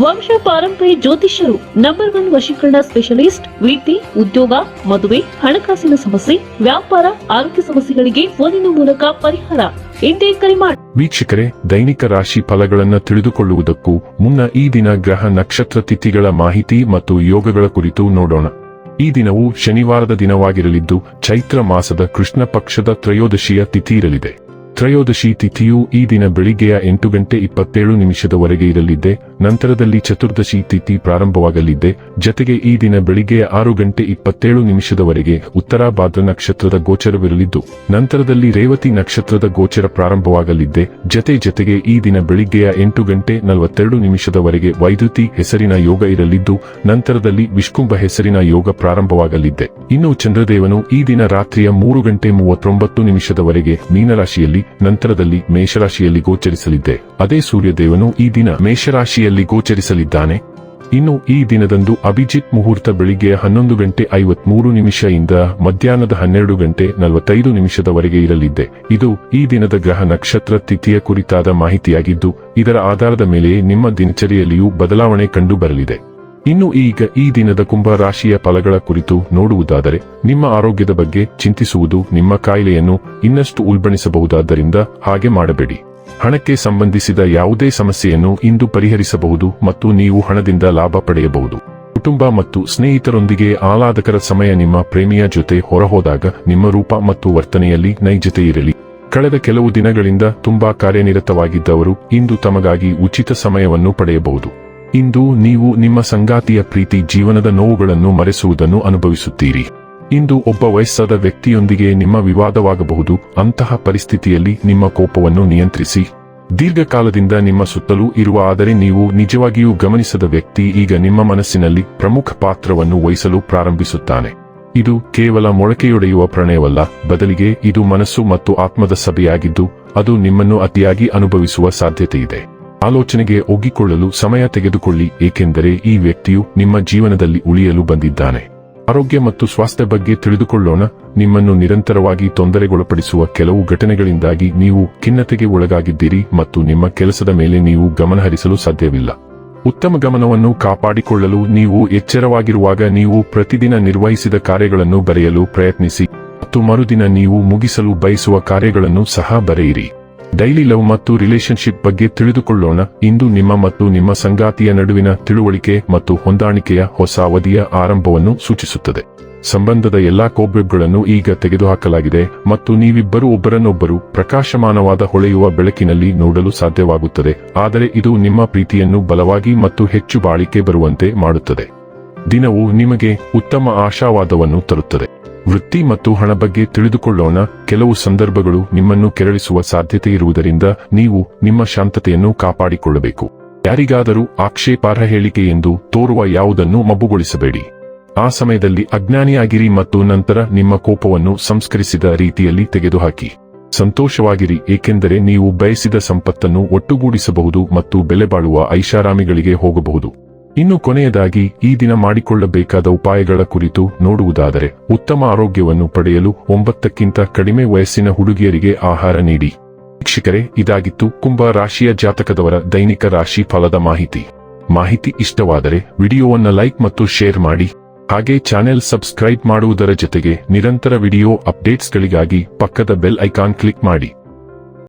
ವಂಶ ಪಾರಂಪರ್ಯ ಜ್ಯೋತಿಷ್ಯರು ನಂಬರ್ ಒನ್ ವಶೀಕರಣ ಸ್ಪೆಷಲಿಸ್ಟ್ ವೃತ್ತಿ ಉದ್ಯೋಗ, ಮದುವೆ, ಹಣಕಾಸಿನ ಸಮಸ್ಯೆ, ವ್ಯಾಪಾರ, ಆರೋಗ್ಯ ಸಮಸ್ಯೆಗಳಿಗೆ ಫೋನಿನ ಮೂಲಕ ಪರಿಹಾರ. ಇಂದೇ ಕರೆ ಮಾಡಿ ವೀಕ್ಷಕರೇ, ದೈನಿಕ ರಾಶಿ ಫಲಗಳನ್ನು ತಿಳಿದುಕೊಳ್ಳುವುದಕ್ಕೂ ಮುನ್ನ ಈ ದಿನ ಗ್ರಹ ನಕ್ಷತ್ರ ತಿಥಿಗಳ ಮಾಹಿತಿ ಮತ್ತು ಯೋಗಗಳ ಕುರಿತು ನೋಡೋಣ. ಈ ದಿನವು ಶನಿವಾರದ ದಿನವಾಗಿರಲಿದ್ದು, ಚೈತ್ರ ಮಾಸದ ಕೃಷ್ಣ ಪಕ್ಷದ ತ್ರಯೋದಶಿಯ ತಿಥಿ ಇರಲಿದೆ. ತ್ರಯೋದಶಿ ತಿಥಿಯು ಈ ದಿನ ಬೆಳಿಗ್ಗೆಯ ಎಂಟು ಗಂಟೆ ಇಪ್ಪತ್ತೇಳು ನಿಮಿಷದವರೆಗೆ ಇರಲಿದ್ದೆ ನಂತರದಲ್ಲಿ ಚತುರ್ದಶಿ ತಿಥಿ ಪ್ರಾರಂಭವಾಗಲಿದ್ದೆ ಜತೆಗೆ ಈ ದಿನ ಬೆಳಿಗ್ಗೆ ಆರು ಗಂಟೆ ಇಪ್ಪತ್ತೇಳು ನಿಮಿಷದವರೆಗೆ ಉತ್ತರ ಭಾದ್ರ ನಕ್ಷತ್ರದ ಗೋಚರವಿರಲಿದ್ದು, ನಂತರದಲ್ಲಿ ರೇವತಿ ನಕ್ಷತ್ರದ ಗೋಚರ ಪ್ರಾರಂಭವಾಗಲಿದ್ದೆ ಜತೆ ಜತೆಗೆ ಈ ದಿನ ಬೆಳಿಗ್ಗೆಯ ಎಂಟು ಗಂಟೆ ನಲವತ್ತೆರಡು ನಿಮಿಷದವರೆಗೆ ವೈದ್ಯುತಿ ಹೆಸರಿನ ಯೋಗ ಇರಲಿದ್ದು, ನಂತರದಲ್ಲಿ ವಿಷ್ಕುಂಭ ಹೆಸರಿನ ಯೋಗ ಪ್ರಾರಂಭವಾಗಲಿದ್ದೆ ಇನ್ನು ಚಂದ್ರದೇವನು ಈ ದಿನ ರಾತ್ರಿಯ ಮೂರು ಗಂಟೆ ಮೂವತ್ತೊಂಬತ್ತು ನಿಮಿಷದವರೆಗೆ ಮೀನರಾಶಿಯಲ್ಲಿ, ನಂತರದಲ್ಲಿ ಮೇಷರಾಶಿಯಲ್ಲಿ ಗೋಚರಿಸಲಿದ್ದೆ ಅದೇ ಸೂರ್ಯದೇವನು ಈ ದಿನ ಮೇಷರಾಶಿಯಲ್ಲಿ ಗೋಚರಿಸಲಿದ್ದಾನೆ? ಇನ್ನು ಈ ದಿನದಂದು ಅಭಿಜಿತ್ ಮುಹೂರ್ತ ಬೆಳಿಗ್ಗೆ ಹನ್ನೊಂದು ಗಂಟೆ ಐವತ್ಮೂರು ಇಂದ ಮಧ್ಯಾಹ್ನದ ಹನ್ನೆರಡು ಗಂಟೆ ನಲವತ್ತೈದು ನಿಮಿಷದವರೆಗೆ ಇರಲಿದ್ದೆ. ಇದು ಈ ದಿನದ ಗ್ರಹ ನಕ್ಷತ್ರ ತಿಥಿಯ ಕುರಿತಾದ ಮಾಹಿತಿಯಾಗಿದ್ದು, ಇದರ ಆಧಾರದ ಮೇಲೆ ನಿಮ್ಮ ದಿನಚರಿಯಲ್ಲಿಯೂ ಬದಲಾವಣೆ ಕಂಡು ಬರಲಿದೆ ಇನ್ನು ಈಗ ಈ ದಿನದ ಕುಂಭ ರಾಶಿಯ ಫಲಗಳ ಕುರಿತು ನೋಡುವುದಾದರೆ, ನಿಮ್ಮ ಆರೋಗ್ಯದ ಬಗ್ಗೆ ಚಿಂತಿಸುವುದು ನಿಮ್ಮ ಕಾಯಿಲೆಯನ್ನು ಇನ್ನಷ್ಟು ಉಲ್ಬಣಿಸಬಹುದಾದ್ದರಿಂದ ಹಾಗೆ ಮಾಡಬೇಡಿ. ಹಣಕ್ಕೆ ಸಂಬಂಧಿಸಿದ ಯಾವುದೇ ಸಮಸ್ಯೆಯನ್ನು ಇಂದು ಪರಿಹರಿಸಬಹುದು ಮತ್ತು ನೀವು ಹಣದಿಂದ ಲಾಭ ಪಡೆಯಬಹುದು. ಕುಟುಂಬ ಮತ್ತು ಸ್ನೇಹಿತರೊಂದಿಗೆ ಆಹ್ಲಾದಕರ ಸಮಯ ನಿಮ್ಮ ಪ್ರೇಮಿಯ ಜೊತೆ ಹೊರಹೋದಾಗ ನಿಮ್ಮ ರೂಪ ಮತ್ತು ವರ್ತನೆಯಲ್ಲಿ ನೈಜತೆ ಇರಲಿ ಕಳೆದ ಕೆಲವು ದಿನಗಳಿಂದ ತುಂಬಾ ಕಾರ್ಯನಿರತವಾಗಿದ್ದವರು ಇಂದು ತಮಗಾಗಿ ಉಚಿತ ಸಮಯವನ್ನು ಪಡೆಯಬಹುದು. ಇಂದು ನೀವು ನಿಮ್ಮ ಸಂಗಾತಿಯ ಪ್ರೀತಿ, ಜೀವನದ ನೋವುಗಳನ್ನು ಮರೆಸುವುದನ್ನು ಅನುಭವಿಸುತ್ತೀರಿ. ಇಂದು ಒಬ್ಬ ವಯಸ್ಸಾದ ವ್ಯಕ್ತಿಯೊಂದಿಗೆ ನಿಮ್ಮ ವಿವಾದವಾಗಬಹುದು, ಅಂತಹ ಪರಿಸ್ಥಿತಿಯಲ್ಲಿ ನಿಮ್ಮ ಕೋಪವನ್ನು ನಿಯಂತ್ರಿಸಿ. ದೀರ್ಘಕಾಲದಿಂದ ನಿಮ್ಮ ಸುತ್ತಲೂ ಇರುವ ಆದರೆ ನೀವು ನಿಜವಾಗಿಯೂ ಗಮನಿಸದ ವ್ಯಕ್ತಿ ಈಗ ನಿಮ್ಮ ಮನಸ್ಸಿನಲ್ಲಿ ಪ್ರಮುಖ ಪಾತ್ರವನ್ನು ವಹಿಸಲು ಪ್ರಾರಂಭಿಸುತ್ತಾನೆ. ಇದು ಕೇವಲ ಮೊಳಕೆಯೊಡೆಯುವ ಪ್ರಣಯವಲ್ಲ, ಬದಲಿಗೆ ಇದು ಮನಸ್ಸು ಮತ್ತು ಆತ್ಮದ ಸಭೆಯಾಗಿದ್ದು, ಅದು ನಿಮ್ಮನ್ನು ಅತಿಯಾಗಿ ಅನುಭವಿಸುವ ಸಾಧ್ಯತೆಯಿದೆ. ಆಲೋಚನೆಗೆ ಒಗ್ಗಿಕೊಳ್ಳಲು ಸಮಯ ತೆಗೆದುಕೊಳ್ಳಿ, ಏಕೆಂದರೆ ಈ ವ್ಯಕ್ತಿಯು ನಿಮ್ಮ ಜೀವನದಲ್ಲಿ ಉಳಿಯಲು ಬಂದಿದ್ದಾನೆ. ಆರೋಗ್ಯ ಮತ್ತು ಸ್ವಾಸ್ಥ್ಯ ಬಗ್ಗೆ ತಿಳಿದುಕೊಳ್ಳೋಣ. ನಿಮ್ಮನ್ನು ನಿರಂತರವಾಗಿ ತೊಂದರೆಗೊಳಪಡಿಸುವ ಕೆಲವು ಘಟನೆಗಳಿಂದಾಗಿ ನೀವು ಖಿನ್ನತೆಗೆ ಒಳಗಾಗಿದ್ದೀರಿ ಮತ್ತು ನಿಮ್ಮ ಕೆಲಸದ ಮೇಲೆ ನೀವು ಗಮನಹರಿಸಲು ಸಾಧ್ಯವಿಲ್ಲ. ಉತ್ತಮ ಗಮನವನ್ನು ಕಾಪಾಡಿಕೊಳ್ಳಲು ನೀವು ಎಚ್ಚರವಾಗಿರುವಾಗ ನೀವು ಪ್ರತಿದಿನ ನಿರ್ವಹಿಸಿದ ಕಾರ್ಯಗಳನ್ನು ಬರೆಯಲು ಪ್ರಯತ್ನಿಸಿ ಮತ್ತು ಮರುದಿನ ನೀವು ಮುಗಿಸಲು ಬಯಸುವ ಕಾರ್ಯಗಳನ್ನು ಸಹ ಬರೆಯಿರಿ. ಡೈಲಿ ಲವ್ ಮತ್ತು ರಿಲೇಶನ್ಶಿಪ್ ಬಗ್ಗೆ ತಿಳಿದುಕೊಳ್ಳೋಣ. ಇಂದು ನಿಮ್ಮ ಮತ್ತು ನಿಮ್ಮ ಸಂಗಾತಿಯ ನಡುವಿನ ತಿಳುವಳಿಕೆ ಮತ್ತು ಹೊಂದಾಣಿಕೆಯ ಹೊಸ ಅವಧಿಯ ಆರಂಭವನ್ನು ಸೂಚಿಸುತ್ತದೆ. ಸಂಬಂಧದ ಎಲ್ಲಾ ಕೋಬ್ವೆಬ್ಗಳನ್ನು ಈಗ ತೆಗೆದುಹಾಕಲಾಗಿದೆ ಮತ್ತು ನೀವಿಬ್ಬರು ಒಬ್ಬರನ್ನೊಬ್ಬರು ಪ್ರಕಾಶಮಾನವಾದ ಹೊಳೆಯುವ ಬೆಳಕಿನಲ್ಲಿ ನೋಡಲು ಸಾಧ್ಯವಾಗುತ್ತದೆ. ಆದರೆ ಇದು ನಿಮ್ಮ ಪ್ರೀತಿಯನ್ನು ಬಲವಾಗಿ ಮತ್ತು ಹೆಚ್ಚು ಬಾಳಿಕೆ ಬರುವಂತೆ ಮಾಡುತ್ತದೆ. ದಿನವು ನಿಮಗೆ ಉತ್ತಮ ಆಶಾವಾದವನ್ನು ತರುತ್ತದೆ. ವೃತ್ತಿ ಮತ್ತು ಹಣ ಬಗ್ಗೆ ತಿಳಿದುಕೊಳ್ಳೋಣ. ಕೆಲವು ಸಂದರ್ಭಗಳು ನಿಮ್ಮನ್ನು ಕೆರಳಿಸುವ ಸಾಧ್ಯತೆ ಇರುವುದರಿಂದ ನೀವು ನಿಮ್ಮ ಶಾಂತತೆಯನ್ನು ಕಾಪಾಡಿಕೊಳ್ಳಬೇಕು. ಯಾರಿಗಾದರೂ ಆಕ್ಷೇಪಾರ್ಹ ಹೇಳಿಕೆ ಎಂದು ತೋರುವ ಯಾವುದನ್ನು ಮಬ್ಬುಗೊಳಿಸಬೇಡಿ. ಆ ಸಮಯದಲ್ಲಿ ಅಜ್ಞಾನಿಯಾಗಿರಿ ಮತ್ತು ನಂತರ ನಿಮ್ಮ ಕೋಪವನ್ನು ಸಂಸ್ಕರಿಸಿದ ರೀತಿಯಲ್ಲಿ ತೆಗೆದುಹಾಕಿ. ಸಂತೋಷವಾಗಿರಿ, ಏಕೆಂದರೆ ನೀವು ಬಯಸಿದ ಸಂಪತ್ತನ್ನು ಒಟ್ಟುಗೂಡಿಸಬಹುದು ಮತ್ತು ಬೆಲೆಬಾಳುವ ಐಷಾರಾಮಿಗಳಿಗೆ ಹೋಗಬಹುದು. ಇನ್ನು ಕೊನೆಯದಾಗಿ ಈ ದಿನ ಮಾಡಿಕೊಳ್ಳಬೇಕಾದ ಉಪಾಯಗಳ ಕುರಿತು ನೋಡುವುದಾದರೆ ಉತ್ತಮ ಆರೋಗ್ಯವನ್ನು ಪಡೆಯಲು ಒಂಬತ್ತಕ್ಕಿಂತ ಕಡಿಮೆ ವಯಸ್ಸಿನ ಹುಡುಗಿಯರಿಗೆ ಆಹಾರ ನೀಡಿ. ಶಿಕ್ಷಕರೇ ಇದಾಗಿತ್ತು ಕುಂಭ ರಾಶಿಯ ಜಾತಕದವರ ದೈನಿಕ ರಾಶಿ ಫಲದ ಮಾಹಿತಿ. ಮಾಹಿತಿ ಇಷ್ಟವಾದರೆ ವಿಡಿಯೋವನ್ನು ಲೈಕ್ ಮತ್ತು ಶೇರ್ ಮಾಡಿ. ಹಾಗೆ ಚಾನೆಲ್ ಸಬ್ಸ್ಕ್ರೈಬ್ ಮಾಡುವುದರ ಜೊತೆಗೆ ನಿರಂತರ ವಿಡಿಯೋ ಅಪ್ಡೇಟ್ಸ್ಗಳಿಗಾಗಿ ಪಕ್ಕದ ಬೆಲ್ ಐಕಾನ್ ಕ್ಲಿಕ್ ಮಾಡಿ.